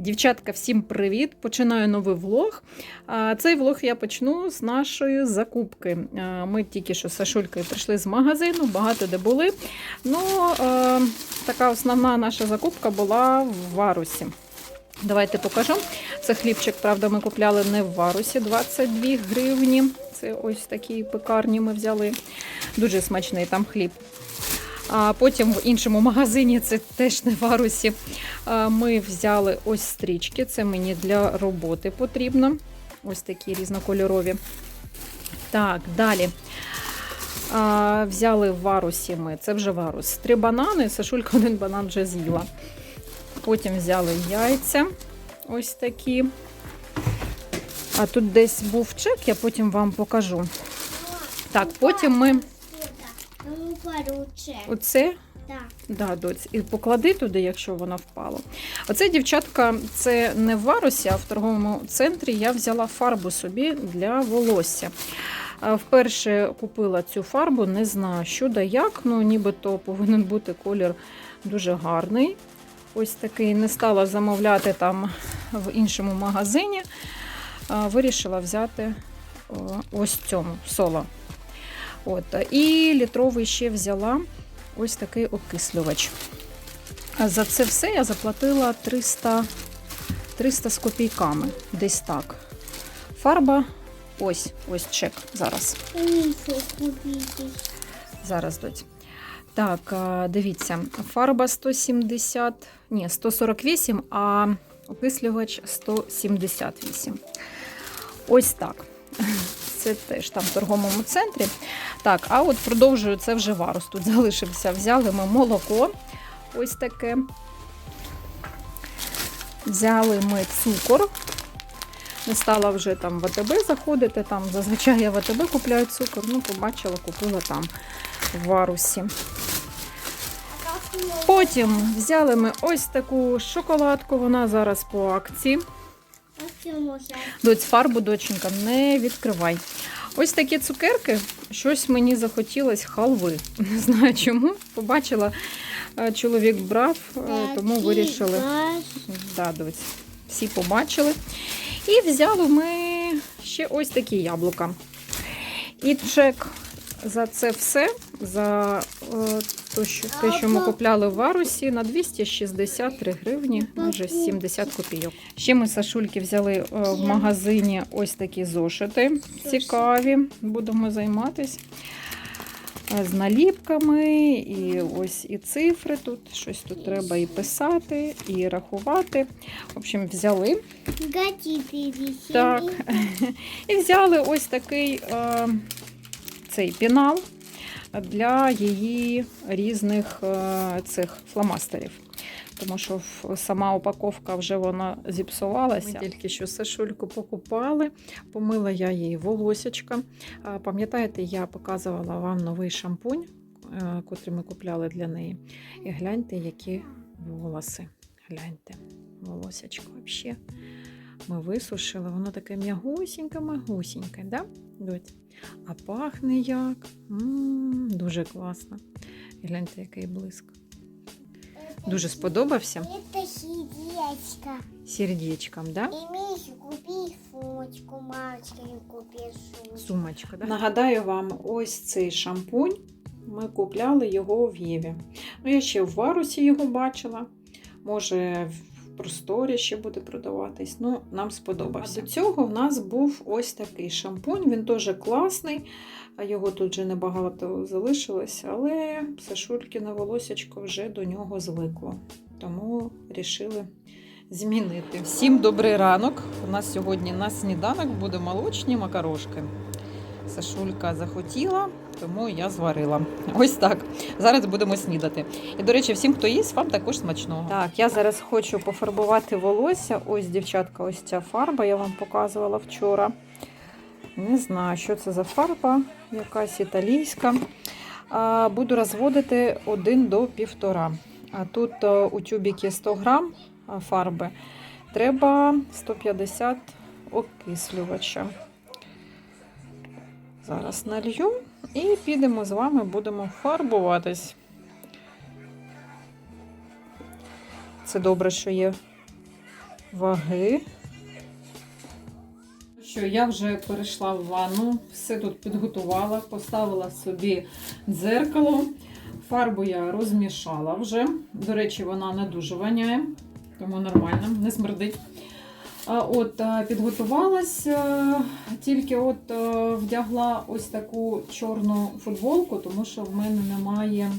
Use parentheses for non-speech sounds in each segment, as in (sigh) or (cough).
Дівчатка, всім привіт! Починаю новий влог. Цей влог я почну з нашої закупки. Ми тільки що з Сашулькою прийшли з магазину, багато де були. Ну, така основна наша закупка була в Варусі. Давайте покажу. Це хлібчик, правда, ми купляли не в Варусі 22 гривні. Це ось такі пекарні ми взяли. Дуже смачний там хліб. А потім в іншому магазині, це теж в Варусі, ми взяли ось стрічки. Це мені для роботи потрібно. Ось такі різнокольорові. Так, далі. А, взяли в Варусі ми, це вже Варус. Три банани, Сашулька один банан вже з'їла. Потім взяли яйця. Ось такі. А тут десь був чек, я потім вам покажу. Так, потім ми Поруче. оце Так. Да, доць, і поклади туди, якщо воно впало. Оце, дівчатка, це не в варусі, а в торговому центрі я взяла фарбу собі для волосся. Вперше купила цю фарбу, не знаю, що да як, ну нібито повинен бути колір дуже гарний. Ось такий. Не стала замовляти там в іншому магазині. Вирішила взяти ось цьому соло. От. І літровий ще взяла ось такий окислювач. За це все я заплатила 300, 300 з копійками. Десь так. Фарба. Ось, ось чек зараз. Зараз доць. Так, дивіться, фарба 170, ні, 148, а окислювач 178. Ось так. Це теж там в торговому центрі. Так, а от продовжую це вже варус. Тут залишився. Взяли ми молоко. Ось таке. Взяли ми цукор. Не стала вже там в АТБ заходити. Там зазвичай я в АТБ купляю цукор. Ну, побачила, купила там в варусі. Потім взяли ми ось таку шоколадку. Вона зараз по акції. Доць фарбу, доченька, не відкривай. Ось такі цукерки. Щось мені захотілось халви. (laughs) Не знаю чому. Побачила, е, чоловік брав, е, тому вирішили. Да, доць, всі побачили. І взяли ми ще ось такі яблука. І чек за це все, за е, те, що, те, що ми купляли в Варусі, на 263 гривні, майже 70 копійок. Ще ми Сашульки взяли е, в магазині ось такі зошити цікаві. Будемо займатися. Е, З наліпками, і ось і цифри тут, щось тут треба і писати, і рахувати. В общем, взяли. Так. (laughs) І взяли ось такий е, цей пінал для її різних е, цих фломастерів. Тому що сама упаковка вже вона зіпсувалася. Ми тільки що Сашульку покупали, помила я її волосячка. Пам'ятаєте, я показувала вам новий шампунь, е, котрий ми купляли для неї. І гляньте, які волоси. Гляньте, волосячко взагалі. Ми висушили, воно таке м'ягусіньке, мягусіньке, да? Доць? А пахне як. м дуже класно. Гляньте, який блиск. Дуже сподобався. Это сердечко. Сердечком, да? И Мишу купи сумочку, мальчики купи сумочку. Сумочка. Да? Нагадаю вам, ось цей шампунь. Ми купляли його в Єві. Ну, я ще в Варусі його бачила. Може, в просторі ще буде продаватись. Ну, нам сподобався. А до цього в нас був ось такий шампунь. Він теж класний. А його тут вже небагато залишилось, але Сашулькіне волосячко вже до нього звикло. Тому рішили змінити. Всім добрий ранок. У нас сьогодні на сніданок буде молочні макарошки. Сашулька захотіла, тому я зварила. Ось так. Зараз будемо снідати. І, до речі, всім, хто їсть, вам також смачного. Так, я зараз хочу пофарбувати волосся. Ось, дівчатка, ось ця фарба, я вам показувала вчора. Не знаю, що це за фарба, якась італійська. Буду розводити 1 до 1,5. А тут е, у тюбіки 100 грам фарби. Треба 150 окислювача. Зараз налью і підемо з вами, будемо фарбуватись. Це добре, що є ваги. Що я вже перейшла в ванну, все тут підготувала, поставила собі дзеркало. Фарбу я розмішала вже. До речі, вона не дуже воняє, тому нормально, не смердить. От а, тільки от вдягла ось таку чорну футболку, тому що в мене немає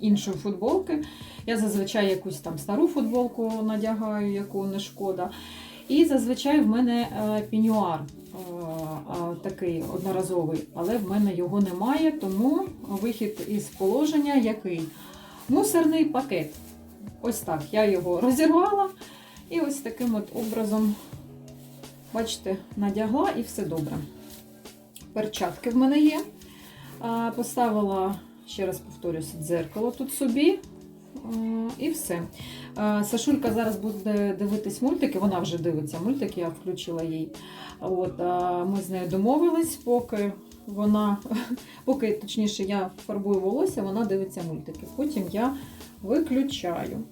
іншої футболки. Я зазвичай якусь там стару футболку надягаю, яку не шкода. І зазвичай в мене е, пінюар е, е, такий одноразовий, але в мене його немає, тому вихід із положення який? Мусорний пакет. Ось так. Я його розірвала і ось таким от образом, бачите, надягла і все добре. Перчатки в мене є. Поставила, ще раз повторюся, дзеркало тут собі. І все. Сашулька зараз буде дивитись мультики, вона вже дивиться мультики, я включила їй. От, ми з нею домовились, поки вона, (laughs) поки точніше я фарбую волосся, вона дивиться мультики. Потім я виключаю.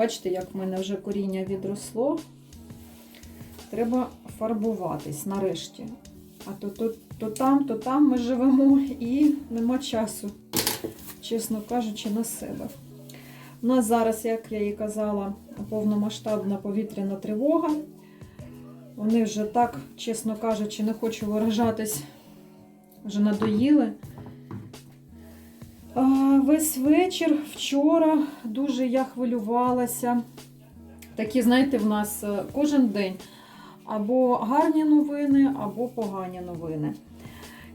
Бачите, як в мене вже коріння відросло. Треба фарбуватись нарешті. А то, то, то там, то там ми живемо і нема часу, чесно кажучи, на себе. У нас зараз, як я і казала, повномасштабна повітряна тривога. Вони вже так, чесно кажучи, не хочу виражатись, вже надоїли. Весь вечір вчора дуже я хвилювалася. Такі, знаєте, в нас е, кожен день або гарні новини, або погані новини.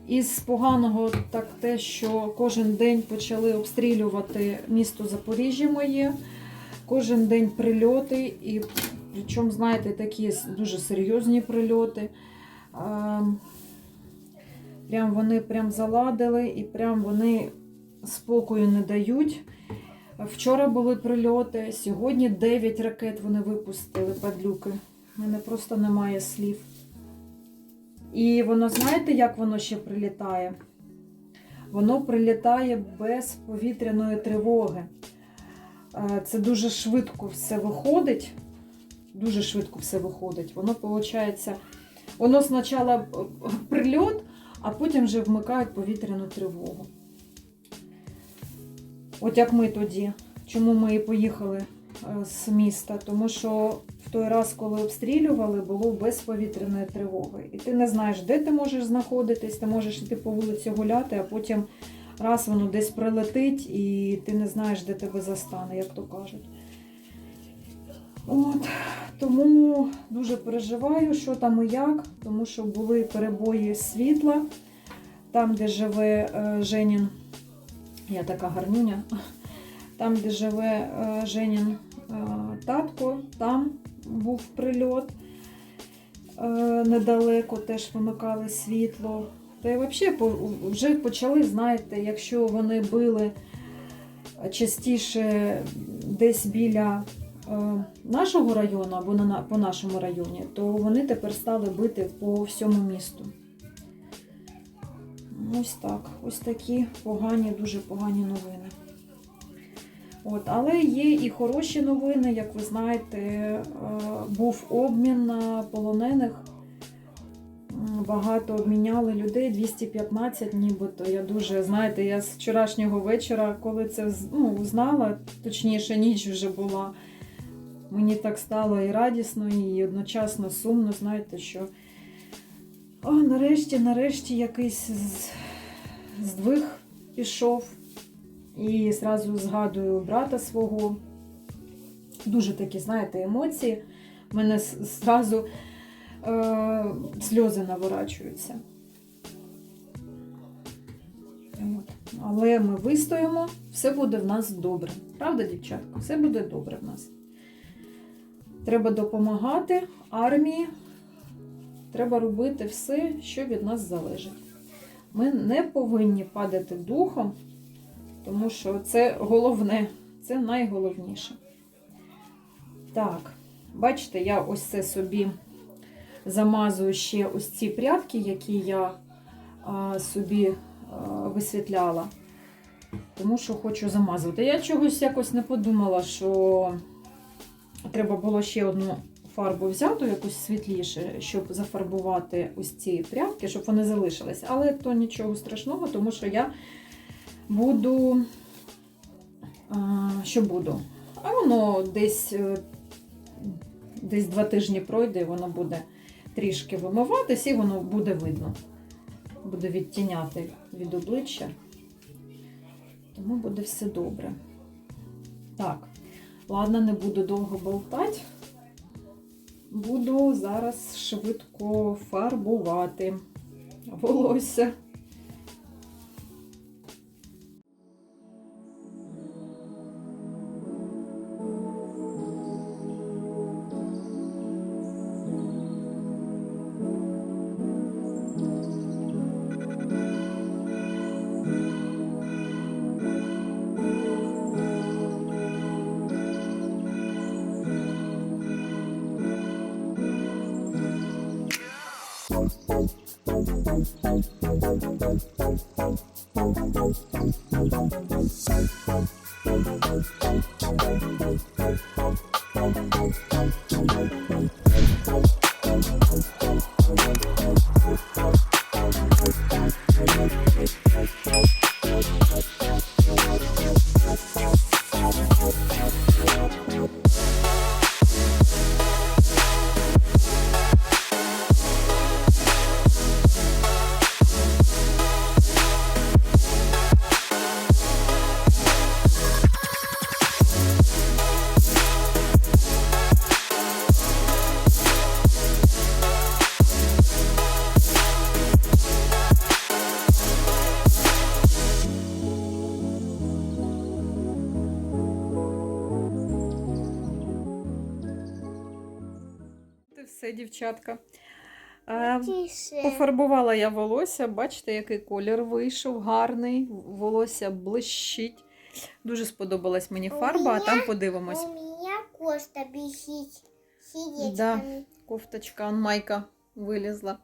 Із поганого так те, що кожен день почали обстрілювати місто Запоріжжя моє, кожен день прильоти, і причому, знаєте, такі дуже серйозні прильоти. Прям вони прям заладили і прям вони спокою не дають. Вчора були прильоти, сьогодні 9 ракет вони випустили, падлюки. У мене просто немає слів. І воно, знаєте, як воно ще прилітає? Воно прилітає без повітряної тривоги. Е, Це дуже швидко все виходить. Дуже швидко все виходить. Воно, виходить, воно спочатку прильот, а потім вже вмикають повітряну тривогу. От як ми тоді. Чому ми і поїхали е, з міста? Тому що в той раз, коли обстрілювали, було без повітряної тривоги. І ти не знаєш, де ти можеш знаходитись, ти можеш йти по вулиці гуляти, а потім раз воно десь прилетить, і ти не знаєш, де тебе застане, як то кажуть. От, тому дуже переживаю, що там і як, тому що були перебої світла, там, де живе е, Женін, я така гарнюня, там, де живе е, Женін е, татко, там був прильот е, недалеко, теж вимикали світло. Та й взагалі вже почали, знаєте, якщо вони били частіше десь біля нашого району або по нашому районі, то вони тепер стали бити по всьому місту. Ось так. Ось такі погані, дуже погані новини. От, але є і хороші новини, як ви знаєте, е, був обмін на полонених. Багато обміняли людей, 215 нібито. Я дуже, знаєте, я з вчорашнього вечора, коли це ну, знала, точніше, ніч вже була. Мені так стало і радісно, і одночасно сумно, знаєте, що о, нарешті, нарешті якийсь здвиг пішов. І зразу згадую брата свого. Дуже такі, знаєте, емоції. У мене зразу е, сльози наворачуються. Але ми вистоїмо, все буде в нас добре. Правда, дівчатка? Все буде добре в нас. Треба допомагати армії. Треба робити все, що від нас залежить. Ми не повинні падати духом, тому що це головне, це найголовніше. Так, бачите, я ось це собі замазую ще ось ці прядки, які я а, собі а, висвітляла. Тому що хочу замазувати. Я чогось якось не подумала, що треба було ще одну фарбу взяти, якусь світліше, щоб зафарбувати ось ці прядки, щоб вони залишилися. Але то нічого страшного, тому що я буду. Що буду? А воно десь, е, десь два тижні пройде, і воно буде трішки вимиватись, і воно буде видно. Буде відтіняти від обличчя. Тому буде все добре. Так, ладно, не буду довго болтати. Буду зараз швидко фарбувати волосся. Це все, дівчатка. Е, Тише. Пофарбувала я волосся, бачите, який колір вийшов, гарний, волосся блищить. Дуже сподобалась мені фарба, а там подивимось. У меня Коста бесит. Да. Кофточка, майка вилізла.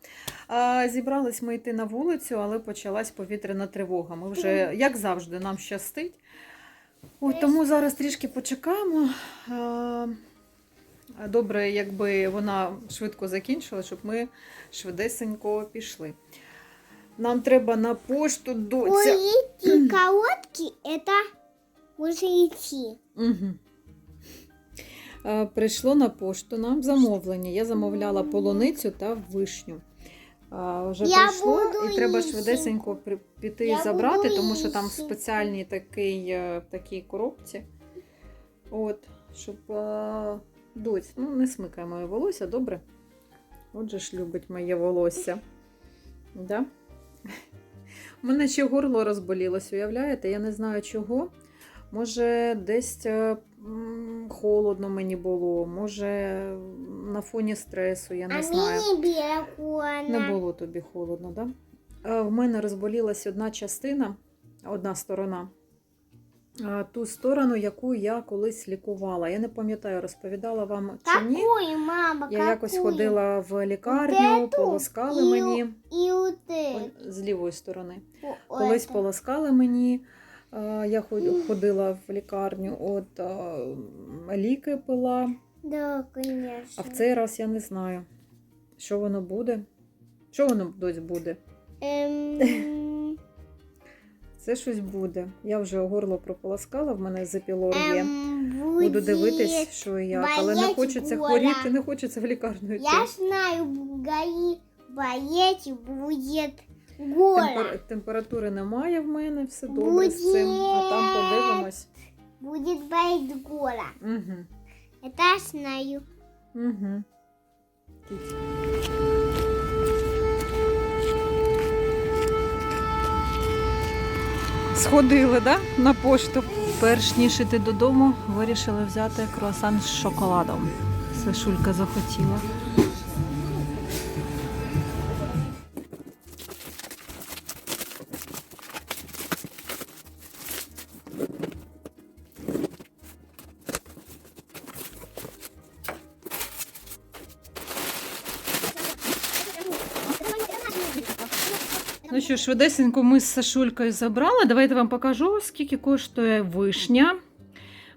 А, зібрались ми йти на вулицю, але почалась повітряна тривога. Ми вже, як завжди, нам щастить. От, тому зараз трішки почекаємо. А, Добре, якби вона швидко закінчила, щоб ми швидесенько пішли. Нам треба на пошту доця. Курики короткие, это уже идти. Угу. Прийшло на пошту нам замовлення. Я замовляла полуницю та вишню. Е, Вже Я прийшло буду і треба їсти. швидесенько при- піти Я і забрати, буду тому що там їсти. спеціальні такий, е, коробці. От, щоб е, доць, ну не смикай моє волосся, добре? Отже ж любить моє волосся. Да? У мене ще горло розболілось, уявляєте? Я не знаю чого. Може, десь е, холодно мені було, може на фоні стресу, я не а знаю. мені белокона. Не було тобі холодно, так? Да? Е, В мене розболілась одна частина, одна сторона Е, Ту сторону, яку я колись лікувала. Я не пам'ятаю, розповідала вам чи ні. Какую, мама, Я какую? якось ходила в лікарню, эту полоскали і- мені И вот это. О, з лівої сторони. О, Колись это. полоскали мені. е, Я ход- ходила в лікарню, от е, ліки пила, Да, конечно. а в цей раз я не знаю, що воно буде. Що воно дось буде? Эм, (laughs) Це щось буде. Я вже горло прополоскала, в мене запілор є. Буду дивитись, що і як, але не хочеться горло. хворіти, не хочеться в лікарню йти. Я знаю, гаи болеть будет горло. Темпер- Температури немає в мене, все добре з цим, а там подивимось. Будет болеть горло. Угу. Я знаю. Угу. Сходили, да? На пошту. Перш ніж іти додому, вирішили взяти круасан з шоколадом. Сашулька захотіла. Швидесенько ми з Сашулькою забрали. Давайте вам покажу, скільки коштує вишня.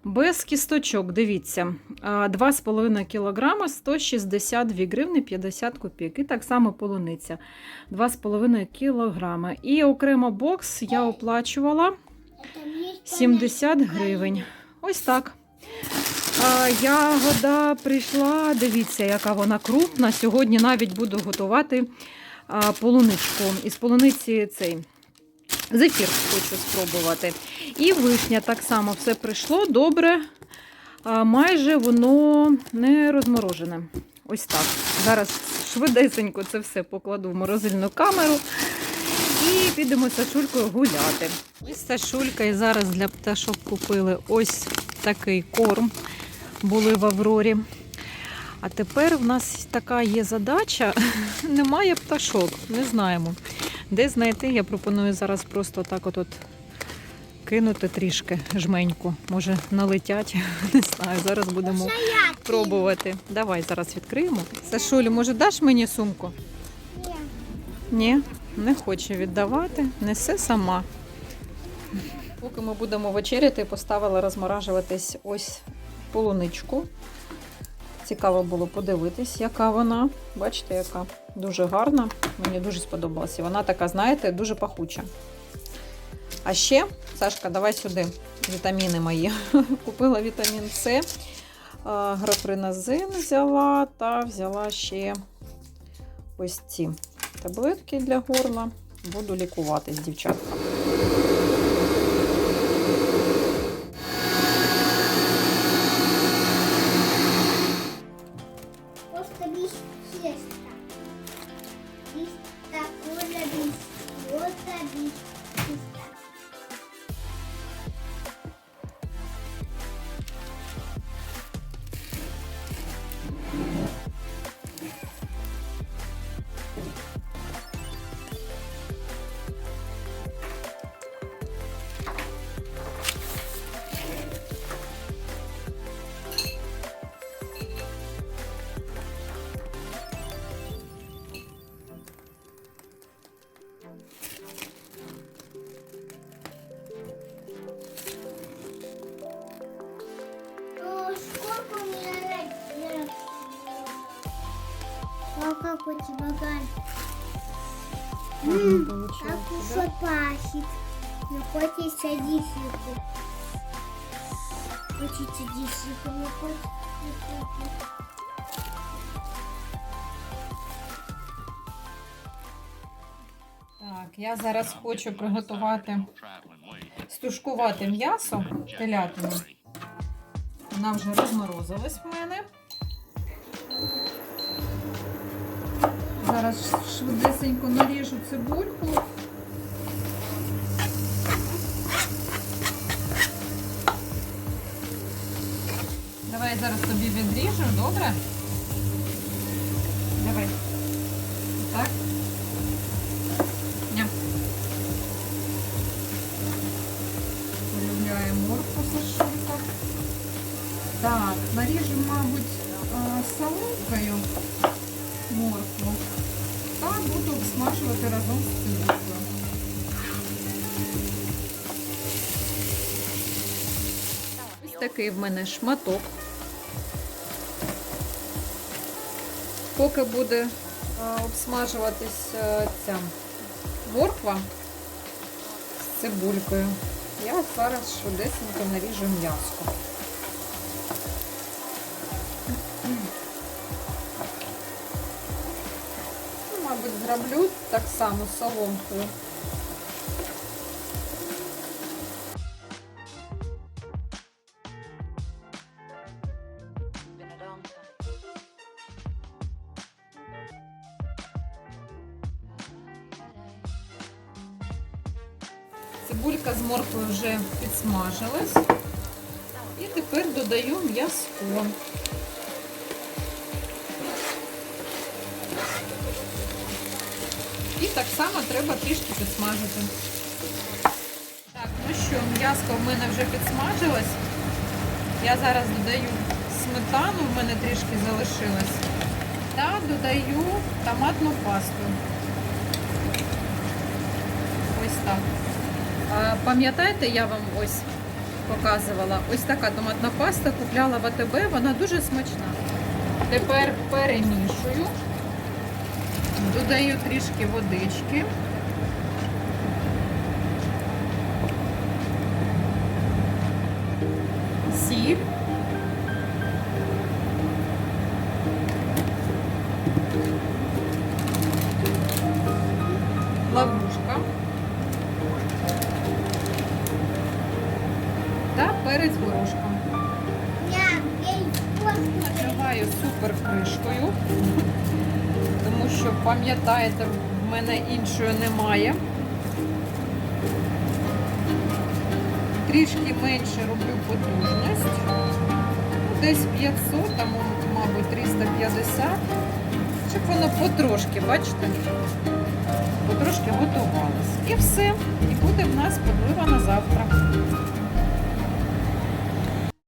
Без кісточок, дивіться, 2,5 кг 162 гривни 50 копійок. І так само полуниця 2,5 кг. І окремо бокс я оплачувала 70 гривень. Ось так. Ягода прийшла, дивіться, яка вона крупна. Сьогодні навіть буду готувати полуничку. Із полуниці цей зефір хочу спробувати. І вишня так само все прийшло добре. Майже воно не розморожене. Ось так. Зараз швидесенько це все покладу в морозильну камеру. І підемо з Сашулькою гуляти. Ось Сашулька і зараз для пташок купили ось такий корм. Були в Аврорі. А тепер в нас така є задача. (laughs) Немає пташок, не знаємо. Де знайти, я пропоную зараз просто так от, от кинути трішки жменьку. Може налетять. (laughs) Не знаю. Зараз будемо пробувати. Давай зараз відкриємо. Сашулю, може даш мені сумку? Ні, не хоче віддавати, несе сама. Поки ми будемо вечеряти, поставила розморажуватись ось полуничку. Цікаво було подивитись, яка вона. Бачите, яка дуже гарна. Мені дуже сподобалася. Вона така, знаєте, дуже пахуча. А ще, Сашка, давай сюди вітаміни мої. (laughs) Купила вітамін С, а, графринозин взяла та взяла ще ось ці таблетки для горла. Буду лікуватись, дівчатка. Уже пахнет. Хочется десятку. Хочется десятку, не хочется. Так, я зараз хочу приготувати, стушкувати м'ясо телятину. Вона вже розморозилась в мене. Зараз швидесенько наріжу цибульку. відріжу, добре? Давай. Так. Ням. Полюбляє моркву Сашулька. Так, наріжу, мабуть, а, соломкою моркву. Та буду обсмажувати разом з цибулькою. Ось такий в мене шматок. Поки буде а, обсмажуватись ця морква з цибулькою. Я зараз швидесенько наріжу м'яско. Ну, Мабуть, зроблю так само соломкою. М'язко. І так само треба трішки підсмажити. Так, ну що, м'яско в мене вже підсмажилось. Я зараз додаю сметану, в мене трішки залишилось. Та додаю томатну пасту. Ось так. Пам'ятаєте, я вам ось показувала. Ось така томатна паста купляла в АТБ, вона дуже смачна. Тепер перемішую, додаю трішки водички. Сіль. Пам'ятаєте, в мене іншої немає. Трішки менше роблю потужність. Десь 500, там, мабуть, 350. Щоб воно потрошки, бачите? Потрошки готувалось. І все. І буде в нас подлива на завтра.